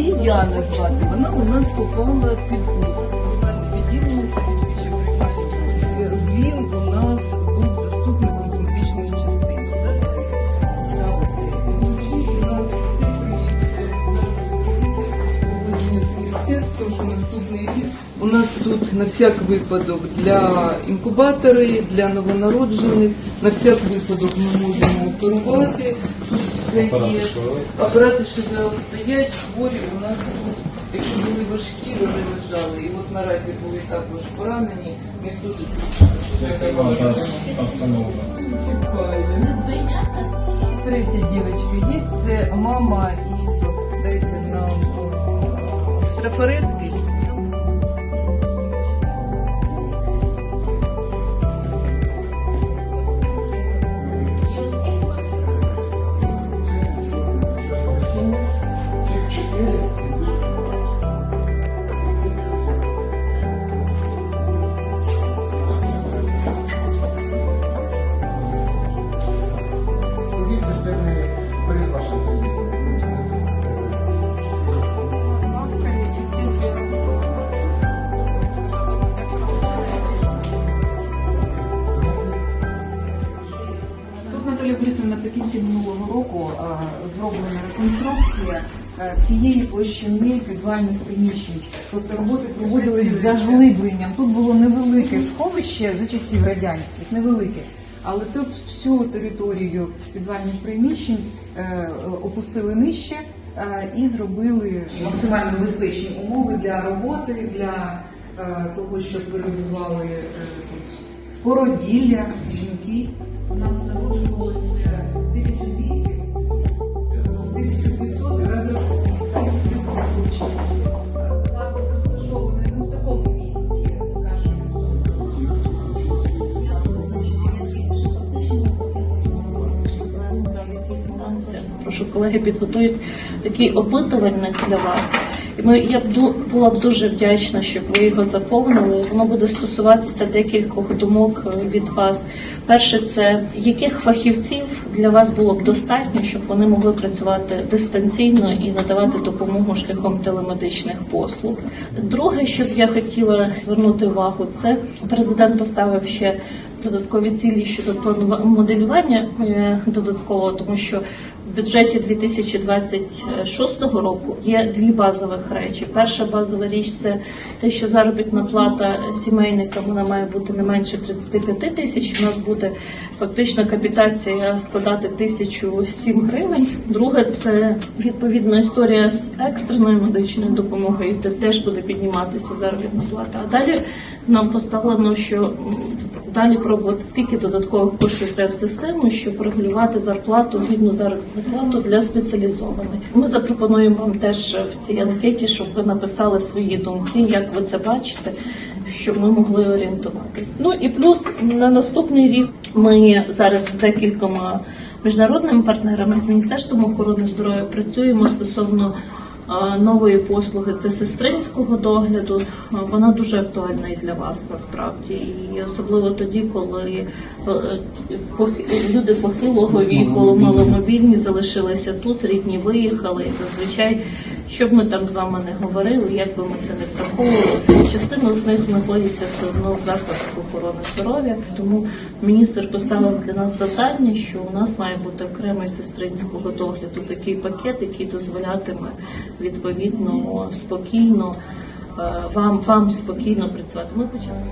Яна звати. Вона у нас попала під курс. У нас тут на всяк випадок для інкубатори, для новонароджених, на всяк випадок ми можемо оперувати. Тут все є. Апарати ШВЛ стоять, хворі у нас тут. Якщо були важкі, вони лежали. І от наразі були також поранені, ми їх дуже Третя дівчинка є, це мама і дайте нам о, трафаретки. Борисовна наприкінці минулого року е, зроблена реконструкція е, всієї площини підвальних приміщень. Тобто роботи проводились з заглибленням. Тут було невелике сховище за часів радянських, невелике. Але тут всю територію підвальних приміщень е, опустили нижче і зробили максимально безпечні умови для роботи, для того, щоб перебували тут породілля, жінки. У нас народжувалося 1200, 1500 розрахунків. Заклад розташований ну, в такому місці, скажімо. Прошу колеги підготують такий опитувальник для вас. Ми я б була б дуже вдячна, щоб ви його заповнили. Воно буде стосуватися декількох думок е, від вас. Перше, це яких фахівців для вас було б достатньо, щоб вони могли працювати дистанційно і надавати допомогу шляхом телемедичних послуг. Друге, що б я хотіла звернути увагу, це президент поставив ще додаткові цілі щодо планува- моделювання е, додатково, тому що в бюджеті 2026 року є дві базових речі. Перша базова річ це те, що заробітна плата сімейника вона має бути не менше 35 тисяч. У нас буде фактично капітація складати 1007 гривень. Друге, це відповідна історія з екстреною медичною допомогою, де теж буде підніматися заробітна плата. А далі нам поставлено, що далі пробувати скільки додаткових коштів треба в систему, щоб регулювати зарплату, гідну заробітну плату для спеціалізованих. Ми запропонуємо вам теж в цій анкеті, щоб ви написали свої думки, як ви це бачите. Щоб ми могли орієнтуватись. Ну і плюс на наступний рік ми зараз декількома міжнародними партнерами з міністерством охорони здоров'я працюємо стосовно нової послуги це сестринського догляду. Вона дуже актуальна і для вас насправді, і особливо тоді, коли е, люди похилого віку, маломобільні залишилися тут, рідні виїхали. І зазвичай, що б ми там з вами не говорили, як би ми це не враховували, частина з них знаходиться все одно в закладах охорони здоров'я. Тому міністр поставив для нас завдання, що у нас має бути окремий сестринського догляду такий пакет, який дозволятиме відповідно спокійно е, вам, вам спокійно працювати. Ми почали.